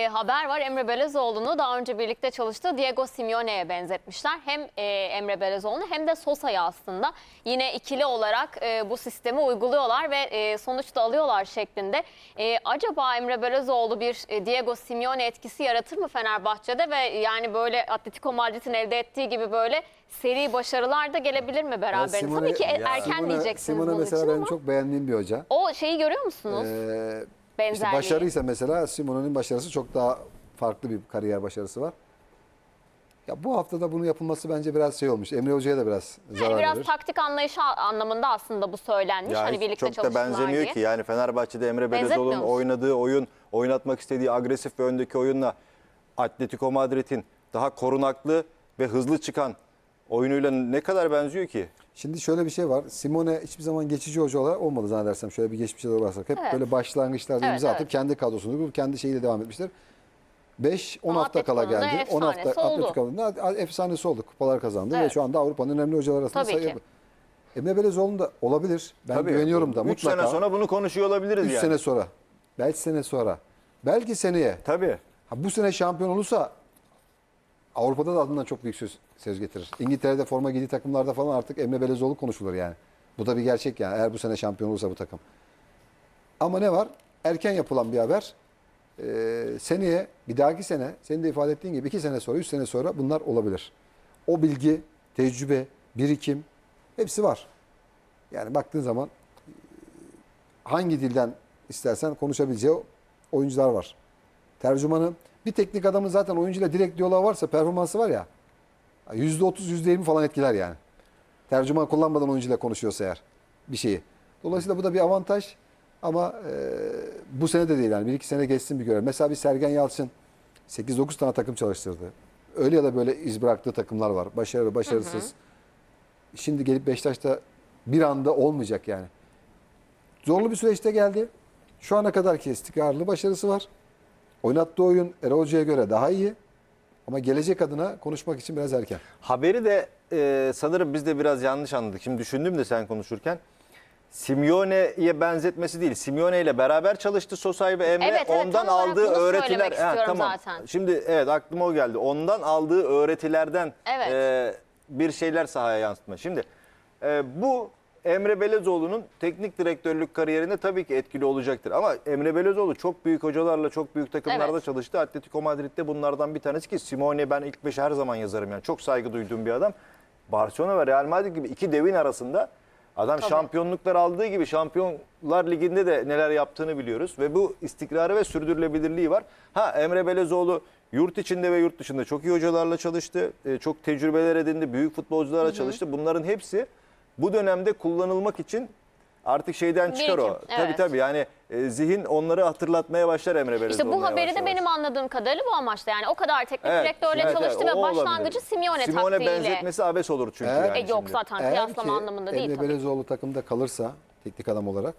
e, haber var. Emre Belezoğlu'nu daha önce birlikte çalıştığı Diego Simeone'ye benzetmişler. Hem e, Emre Belezoğlu'nu hem de Sosa'yı aslında yine ikili olarak e, bu sistemi uyguluyorlar ve e, sonuçta alıyorlar şeklinde. E, acaba Emre Belezoğlu bir e, Diego Simeone etkisi yaratır mı Fenerbahçe'de ve yani böyle Atletico Madrid'in elde ettiği gibi böyle seri başarılar da gelebilir mi beraber? Simone- Tabii ki e- erken Simone- diyeceksiniz Simone bunun mesela için benim ama çok beğendiğim bir hoca. o şeyi görüyor musunuz? Ee, işte Benzerliği. başarıysa mesela Simone'nin başarısı çok daha farklı bir kariyer başarısı var. Ya bu haftada bunun yapılması bence biraz şey olmuş. Emre Hoca'ya da biraz zarar Yani biraz verir. taktik anlayışı anlamında aslında bu söylenmiş. Ya hani birlikte çok da benzemiyor diye. ki. Yani Fenerbahçe'de Emre Belezoğlu'nun oynadığı oyun, oynatmak istediği agresif ve öndeki oyunla Atletico Madrid'in daha korunaklı ve hızlı çıkan oyunuyla ne kadar benziyor ki? Şimdi şöyle bir şey var. Simone hiçbir zaman geçici hoca olarak olmadı zannedersem. Şöyle bir geçmişe doğru baksak. Hep Evet. böyle başlangıçlarda Evet, imza atıp evet. kendi kadrosunu kurup kendi şeyiyle devam etmiştir. 5-10 Ama hafta kala geldi. 10 hafta oldu. Atletico'nun efsanesi oldu. Kupalar kazandı ve Evet. şu anda Avrupa'nın önemli hocalar arasında sayılır. Emre Belezoğlu da olabilir. Ben Tabii. güveniyorum da 3 mutlaka. sene sonra bunu konuşuyor olabiliriz 3 yani. sene sonra. Belki sene sonra. Belki seneye. Tabii. Ha, bu sene şampiyon olursa Avrupa'da da adından çok büyük söz, söz getirir. İngiltere'de forma giydiği takımlarda falan artık Emre Belezoğlu konuşulur yani. Bu da bir gerçek yani eğer bu sene şampiyon olursa bu takım. Ama ne var? Erken yapılan bir haber. Ee, seneye, bir dahaki sene, senin de ifade ettiğin gibi iki sene sonra, üç sene sonra bunlar olabilir. O bilgi, tecrübe, birikim hepsi var. Yani baktığın zaman e, hangi dilden istersen konuşabileceği oyuncular var. Tercümanı bir teknik adamın zaten oyuncuyla direkt diyaloğu varsa performansı var ya %30 %20 falan etkiler yani. Tercüman kullanmadan oyuncuyla konuşuyorsa eğer bir şeyi. Dolayısıyla bu da bir avantaj ama e, bu sene de değil yani bir iki sene geçsin bir görelim. Mesela bir Sergen Yalçın 8-9 tane takım çalıştırdı. Öyle ya da böyle iz bıraktığı takımlar var. Başarılı, başarısız. Şimdi gelip Beşiktaş'ta bir anda olmayacak yani. Zorlu bir süreçte geldi. Şu ana kadarki istikrarlı başarısı var. Oynattığı oyun Erol Hoca'ya göre daha iyi. Ama gelecek adına konuşmak için biraz erken. Haberi de e, sanırım biz de biraz yanlış anladık. Şimdi düşündüm de sen konuşurken. Simeone'ye benzetmesi değil. Simeone ile beraber çalıştı Sosay ve Emre. Evet, evet, Ondan tam olarak aldığı bunu öğretiler. istiyorum tamam. zaten. Şimdi evet aklıma o geldi. Ondan aldığı öğretilerden Evet. e, bir şeyler sahaya yansıtma. Şimdi e, bu Emre Belezoğlu'nun teknik direktörlük kariyerinde tabii ki etkili olacaktır. Ama Emre Belezoğlu çok büyük hocalarla çok büyük takımlarda Evet. çalıştı. Atletico Madrid'de bunlardan bir tanesi ki Simone ben ilk beşe her zaman yazarım yani. Çok saygı duyduğum bir adam. Barcelona ve Real Madrid gibi iki devin arasında adam şampiyonluklar aldığı gibi Şampiyonlar Ligi'nde de neler yaptığını biliyoruz. Ve bu istikrarı ve sürdürülebilirliği var. Ha Emre Belezoğlu yurt içinde ve yurt dışında çok iyi hocalarla çalıştı. Ee, Çok tecrübeler edindi. Büyük futbolcularla çalıştı. Bunların hepsi bu dönemde kullanılmak için artık şeyden çıkar o. Birikim, Tabii evet. tabii yani e, zihin onları hatırlatmaya başlar Emre Belezoğlu'na. İşte bu haberi yavaş de yavaş. benim anladığım kadarıyla bu amaçla yani o kadar teknik Evet, direktörle evet, çalıştı evet, ve o olabilir. başlangıcı Simeone, Simone taktiğiyle. benzetmesi abes olur çünkü Eğer- yani E, yok şimdi. zaten Eğer kıyaslama ki anlamında değil Emre tabii. Belezoğlu takımda kalırsa teknik adam olarak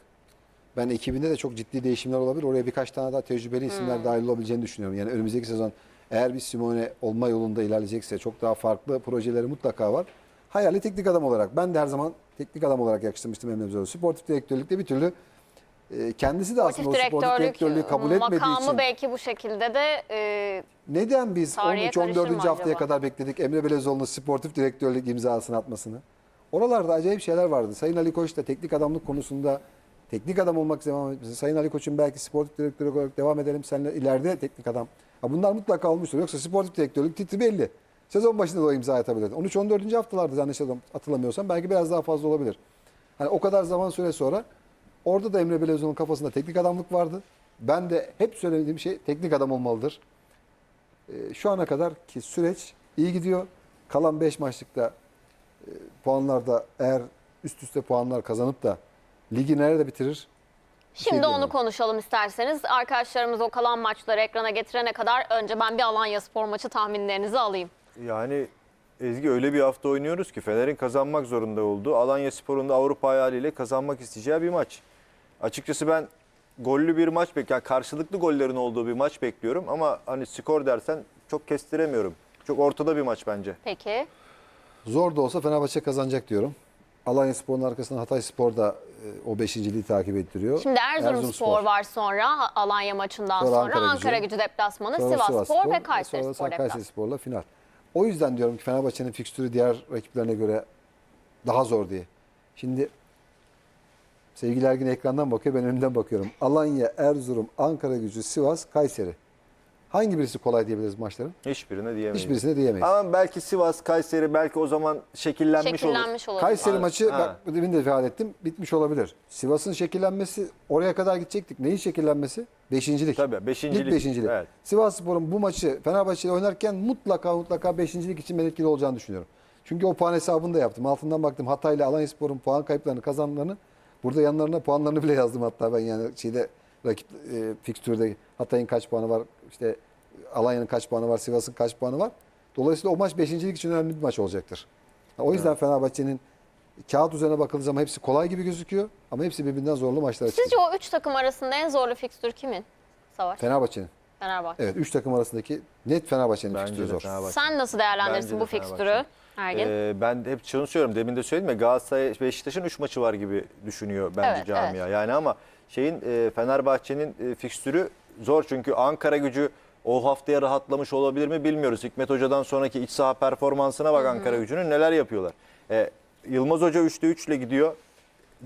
ben ekibinde de çok ciddi değişimler olabilir. Oraya birkaç tane daha tecrübeli isimler Hmm. dahil olabileceğini düşünüyorum. Yani önümüzdeki sezon eğer bir Simone olma yolunda ilerleyecekse çok daha farklı projeleri mutlaka var. Hayali teknik adam olarak ben de her zaman teknik adam olarak yakıştırmıştım Emre Belezoğlu. Sportif direktörlükte bir türlü e, kendisi de aslında o Sportif sportif direktörlüğü kabul etmediği makamı için belki bu şekilde de e, neden biz Tarihe 13-14. karışır mı haftaya acaba? kadar bekledik Emre Belezoğlu'nun sportif direktörlük imzasını atmasını? Oralarda acayip şeyler vardı. Sayın Ali Koç da teknik adamlık konusunda teknik adam olmak etmesi. Sayın Ali Koç'un belki sportif direktör olarak devam edelim seninle ileride teknik adam. Ha bunlar mutlaka olmuştur. Yoksa sportif direktörlük titri belli. Sezon başında da imza atabilirdi. 13-14. haftalarda yanlış hatırlamıyorsam belki biraz daha fazla olabilir. Hani o kadar zaman süre sonra orada da Emre Belezoğlu'nun kafasında teknik adamlık vardı. Ben de hep söylediğim şey teknik adam olmalıdır. Ee, şu ana kadar ki süreç iyi gidiyor. Kalan 5 maçlıkta e, puanlarda eğer üst üste puanlar kazanıp da ligi nerede bitirir? Şey Şimdi onu konuşalım isterseniz. Arkadaşlarımız o kalan maçları ekrana getirene kadar önce ben bir Alanya Spor maçı tahminlerinizi alayım. Yani Ezgi öyle bir hafta oynuyoruz ki Fener'in kazanmak zorunda olduğu Alanya Spor'un da Avrupa hayaliyle kazanmak isteyeceği bir maç. Açıkçası ben gollü bir maç bekliyorum. Yani karşılıklı gollerin olduğu bir maç bekliyorum ama hani skor dersen çok kestiremiyorum. Çok ortada bir maç bence. Peki. Zor da olsa Fenerbahçe kazanacak diyorum. Alanya Spor'un arkasından Hatay Spor da o beşinciliği takip ettiriyor. Şimdi Erzurumspor var sonra Alanya maçından Sonra sonra, Ankara Ankara, gücü. gücü deplasmanı, Sonra Sivasspor Sivasspor, ve Kayseri Spor Kayseri deplasmanı. Spor'la final. O yüzden diyorum ki Fenerbahçe'nin fikstürü diğer rakiplerine göre daha zor diye. Şimdi sevgili Ergin ekrandan bakıyor ben önümden bakıyorum. Alanya, Erzurum, Ankara gücü, Sivas, Kayseri. Hangi birisi kolay diyebiliriz maçların? Hiçbirine diyemeyiz. Hiçbirisine diyemeyiz. Ama belki Sivas, Kayseri belki o zaman şekillenmiş, olur. Şekillenmiş olabilir. Kayseri Ha, maçı ha. bak demin de ifade ettim bitmiş olabilir. Sivas'ın şekillenmesi oraya kadar gidecektik. Neyin şekillenmesi? Beşincilik. Tabii, beşincilik. Lig beşincilik. Evet. Sivas Spor'un bu maçı Fenerbahçe ile oynarken mutlaka mutlaka beşincilik için ben etkili olacağını düşünüyorum. Çünkü o puan hesabını da yaptım. Altından baktım Hatay ile Alanya Spor'un puan kayıplarını kazanlarını burada yanlarına puanlarını bile yazdım hatta ben yani şeyde rakip e, fikstürde Hatay'ın kaç puanı var işte Alanya'nın kaç puanı var Sivas'ın kaç puanı var. Dolayısıyla o maç beşincilik için önemli bir maç olacaktır. O yüzden Fenerbahçe'nin kağıt üzerine bakıldığı zaman hepsi kolay gibi gözüküyor ama hepsi birbirinden zorlu maçlar Sizce çıkacak. o üç takım arasında en zorlu fikstür kimin? Savaş. Fenerbahçe'nin. Fenerbahçe. Evet 3 takım arasındaki net Fenerbahçe'nin Bence fikstürü de zor. Fenerbahçe. Sen nasıl değerlendirirsin Bence bu de Fenerbahçe. fikstürü Ergin? Ee, ben hep şunu söylüyorum. Demin de söyledim ya Galatasaray Beşiktaş'ın 3 maçı var gibi düşünüyor bence Evet, camia. Yani ama şeyin e, Fenerbahçe'nin e, fikstürü zor çünkü Ankara gücü o haftaya rahatlamış olabilir mi bilmiyoruz. Hikmet Hoca'dan sonraki iç saha performansına bak Ankara gücünün neler yapıyorlar. E, Yılmaz Hoca 3'te 3 ile gidiyor.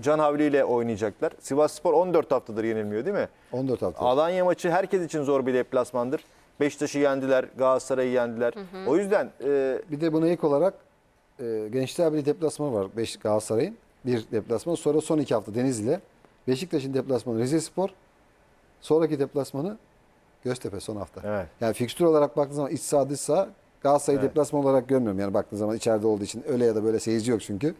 Can Havli ile oynayacaklar. Sivas Spor 14 haftadır yenilmiyor değil mi? 14 hafta. Alanya maçı herkes için zor bir deplasmandır. Beşiktaş'ı yendiler, Galatasaray'ı yendiler. O yüzden e, Bir de buna ilk olarak e, Gençler Birliği deplasmanı var 5 Galatasaray'ın. Bir deplasman. Sonra son iki hafta Denizli. Beşiktaş'ın deplasmanı Rize Spor. Sonraki deplasmanı Göztepe son hafta. Evet. Yani fikstür olarak baktığın zaman iç saha dış saha Galatasaray'ı Evet. deplasman olarak görmüyorum. Yani baktığın zaman içeride olduğu için öyle ya da böyle seyirci yok çünkü.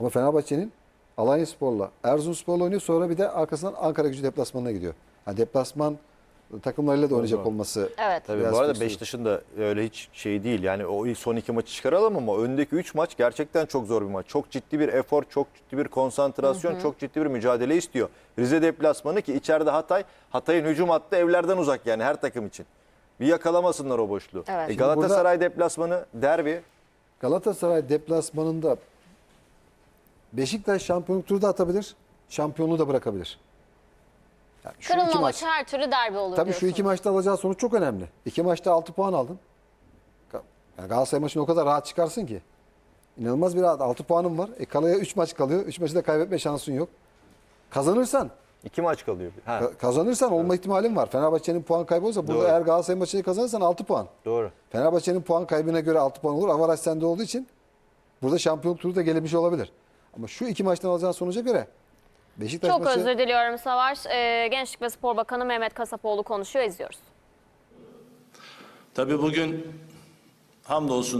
Ama Fenerbahçe'nin Alanya Spor'la Erzurumspor'la oynuyor. Sonra bir de arkasından Ankara gücü deplasmanına gidiyor. Yani deplasman takımlarıyla da oynayacak olması Evet. Tabii bu arada Beşiktaş'ın da öyle hiç şey değil. Yani o ilk son iki maçı çıkaralım ama öndeki üç maç gerçekten çok zor bir maç. Çok ciddi bir efor, çok ciddi bir konsantrasyon, çok ciddi bir mücadele istiyor. Rize deplasmanı ki içeride Hatay, Hatay'ın hücum hattı evlerden uzak yani her takım için. Bir yakalamasınlar o boşluğu. Evet. E, Galatasaray deplasmanı derbi. Galatasaray deplasmanında Beşiktaş şampiyonluk turu da atabilir. Şampiyonluğu da bırakabilir. Yani şu Kırılma iki maç- maçı her türlü derbi olur Tabii şu diyorsunuz. iki maçta alacağı sonuç çok önemli. İki maçta 6 puan aldın. Yani Galatasaray maçını o kadar rahat çıkarsın ki. İnanılmaz bir rahat. 6 puanın var. E kalaya 3 maç kalıyor. 3 maçı da kaybetme şansın yok. Kazanırsan, iki maç kalıyor. Ha, ka- kazanırsan olma ihtimalin var. Fenerbahçe'nin puan kaybı olsa burada Doğru. eğer Galatasaray maçını kazanırsan 6 puan. doğru. Fenerbahçe'nin puan kaybına göre 6 puan olur. Avaraj sende olduğu için burada şampiyonluk turu da gelemiş olabilir. Ama şu iki maçtan alacağın sonuca göre Beşiktaş Çok maçı özür diliyorum Savaş. Ee, Gençlik ve Spor Bakanı Mehmet Kasapoğlu konuşuyor. izliyoruz. Tabii bugün hamdolsun